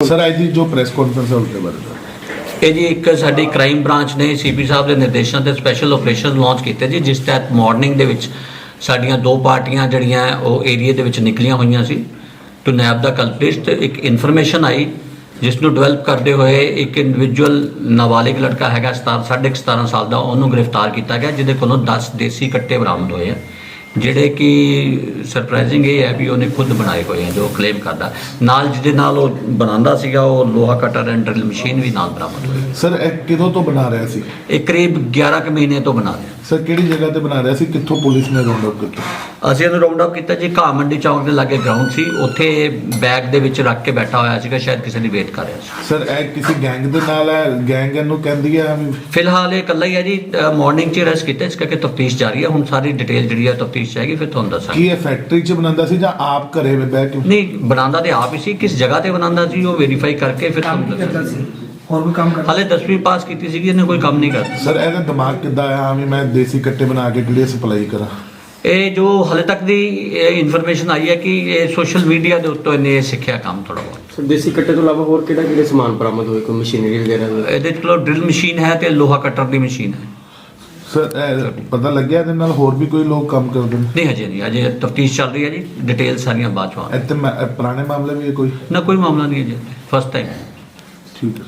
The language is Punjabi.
ਸਰ ਅੱਜ ਦੀ ਜੋ ਪ੍ਰੈਸ ਕਾਨਫਰੰਸ ਹੈ, ਉਸਦੇ ਬਾਰੇ। ਇਹ ਜੀ ਇੱਕ ਸਾਡੀ ਕ੍ਰਾਈਮ ਬ੍ਰਾਂਚ ਨੇ ਸੀਪੀ ਸਾਹਿਬ ਦੇ ਨਿਰਦੇਸ਼ਾਂ ਤੇ ਸਪੈਸ਼ਲ ਆਪਰੇਸ਼ਨ ਲਾਂਚ ਕੀਤੇ ਜੀ, ਜਿਸ ਤਹਿਤ ਮਾਰਨਿੰਗ ਦੇ ਵਿੱਚ ਸਾਡੀਆਂ ਦੋ ਪਾਰਟੀਆਂ ਜਿਹੜੀਆਂ ਉਹ ਏਰੀਆ ਦੇ ਵਿੱਚ ਨਿਕਲੀਆਂ ਹੋਈਆਂ ਸੀ। ਟੂ ਨੈਬ ਦਾ ਕਲਪ੍ਰਿਟ ਤੇ ਇੱਕ ਇਨਫੋਰਮੇਸ਼ਨ ਆਈ, ਜਿਸ ਨੂੰ ਡਿਵੈਲਪ ਕਰਦੇ ਹੋਏ ਇੱਕ ਇੰਡੀਵਿਜੂਅਲ ਨਾਬਾਲਿਗ ਲੜਕਾ ਹੈਗਾ 17 ਸਾਢੇ ਕੁ 17 ਸਾਲ ਦਾ, ਉਹਨੂੰ ਗ੍ਰਿਫਤਾਰ ਕੀਤਾ ਗਿਆ, ਜਿਹਦੇ ਕੋਲੋਂ 10 ਦੇਸੀ ਕੱਟੇ ਬਰਾਮਦ ਹੋਏ ਆ। ਜਿਹੜੇ ਕਿ ਸਰਪ੍ਰਾਈਜ਼ਿੰਗ ਇਹ ਹੈ ਵੀ ਉਹਨੇ ਖੁਦ ਬਣਾਏ ਹੋਏ ਆ ਜੋ ਕਲੇਮ ਕਰਦਾ। ਨਾਲ ਜਿਹਦੇ ਨਾਲ ਉਹ ਬਣਾਉਂਦਾ ਸੀਗਾ ਉਹ ਲੋਹਾ ਕਟਰ ਐਂਡ ਡਰਿਲ ਮਸ਼ੀਨ ਵੀ ਨਾਲ ਬਰਾਮਦ ਹੋਈ। ਸਰ ਇਹ ਕਿਦੋਂ ਤੋਂ ਬਣਾ ਰਿਹਾ ਸੀ? ਇਹ ਕਰੀਬ 11 ਕੁ ਮਹੀਨੇ ਤੋਂ ਬਣਾ ਰਿਹਾ। ਸਰ ਕਿਹੜੀ ਜਗ੍ਹਾ ਤੇ ਬਣਾ ਰਿਹਾ ਸੀ? ਕਿੱਥੋਂ ਪੁਲਿਸ ਨੇ ਰੌਂਡ ਅਪ ਕੀਤਾ? ਅਸੀਂ ਇਹਨੂੰ ਰਾਉਂਡ ਅਪ ਕੀਤਾ ਜੀ ਘਾਹ ਮੰਡੀ ਚੌਂਕ ਦੇ ਲਾਗੇ ਗਰਾਊਂਡ ਸੀ। ਉੱਥੇ ਬੈਗ ਦੇ ਵਿੱਚ ਰੱਖ ਕੇ ਬੈਠਾ ਹੋਇਆ ਸੀਗਾ ਸ਼ਾਇਦ ਕਿਸੇ ਦੀ ਵੇਟ ਕਰ ਰਿਹਾ ਸੀ। ਸਰ ਇਹ ਕਿਸੇ ਗੈਂਗ ਦੇ ਨਾਲ ਹੈ? ਗੈਂਗ ਇਹਨੂੰ ਕਹਿੰਦੀ ਹੈ ਵੀ ਫਿਲਹਾਲ ਇਹ ਇਕੱਲਾ ਹੀ ਹੈ ਜੀ। ਮਾਰਨਿੰਗ 'ਚ ਅਰੈਸਟ ਕੀਤਾ ਇਸ ਕਰਕੇ ਤਫਤੀਸ਼ ਜਾਰੀ ਹੈ। ਹੁਣ ਸਾਰੀ ਡਿਟੇਲ ਜਿਹੜੀ ਹੈ ਤਫਤੀਸ਼ ਚਾਹੀਗੀ ਫਿਰ ਤੁਹਾਨੂੰ ਦੱਸਾਂਗੇ। ਕੀ ਇਹ ਫੈਕਟਰੀ 'ਚ ਬਣਾਉਂਦਾ ਸੀ ਜਾਂ ਆਪ ਘਰੇ ਬਹਿ ਕੇ? ਨਹੀਂ ਬਣਾਉਂਦਾ ਤੇ ਆਪ ਹੀ ਸੀ ਕਿਸ ਜਗ੍ਹਾ ਤੇ ਬਣਾਉਂਦਾ ਸੀ ਉਹ ਵੈਰੀਫਾਈ ਕਰਕੇ ਫਿਰ ਕੰਮ ਤੁਹਾਨੂੰ ਕੀ ਕਰਦਾ ਦੱਸਾਂਗੇ। ਸੀ ਹੋਰ ਵੀ ਕੰਮ ਕਰਦਾ ਹਾਲੇ 10ਵੀਂ ਪਾਸ ਕੀਤੀ ਸੀਗੀ ਇਹਨੇ ਕੋਈ ਕੰਮ ਨਹੀਂ ਕਰਦਾ। ਸਰ ਇਹਦਾ ਦਿਮਾਗ ਕਿੱਦਾਂ ਆਇਆ ਵੀ ਮੈਂ ਦੇਸੀ ਕੱਟੇ ਬਣਾ ਕੇ ਕਿਹੜੇ ਸਪਲਾਈ ਕਰਾਂ। ਇਹ ਜੋ ਹਾਲੇ ਤੱਕ ਦੀ ਇਨਫੋਰਮੇਸ਼ਨ ਆਈ ਹੈ ਕਿ ਇਹ ਸੋਸ਼ਲ ਮੀਡੀਆ ਦੇ ਉੱਤੋਂ ਇਹਨੇ ਇਹ ਸਿੱਖਿਆ ਕੰਮ ਥੋੜਾ ਬਹੁਤ। ਸਰ ਦੇਸੀ ਕੱਟੇ ਤੋਂ ਇਲਾਵਾ ਹੋਰ ਕਿਹੜਾ ਕਿਹੜੇ ਸਮਾਨ ਬਰਾਮਦ ਹੋਏ? ਕੋਈ ਮਸ਼ੀਨਰੀ ਵਗੈਰਾ? ਇਹਦੇ ਕੋਲ ਡਰਿਲ ਮਸ਼ੀਨ ਹੈ ਤੇ ਲੋਹਾ ਕਟਰ ਦੀ ਮਸ਼ੀਨ ਹੈ। ਸਰ ਇਹ ਪਤਾ ਲੱਗਿਆ ਇਹਦੇ ਨਾਲ ਹੋਰ ਵੀ ਕੋਈ ਲੋਕ ਕੰਮ ਕਰਦੇ ਨੇ? ਨਹੀਂ ਹਜੇ ਨਹੀਂ। ਅਜੇ ਤਫਤੀਸ਼ ਚੱਲ ਰਹੀ ਹੈ ਜੀ। ਡਿਟੇਲ ਸਾਰੀਆਂ ਬਾਅਦ ਚ ਆਉਣਗੀਆਂ। ਇੱਥੇ ਮੈਂ- ਇਹ ਪੁਰਾਣੇ ਮਾਮਲੇ ਵੀ ਹੈ ਕੋਈ? ਨਾ ਕੋਈ ਮਾਮਲਾ ਨਹੀਂ ਹੈ ਜੀ ਫਸਟ ਟਾਈਮ ਠੀਕ ਹੈ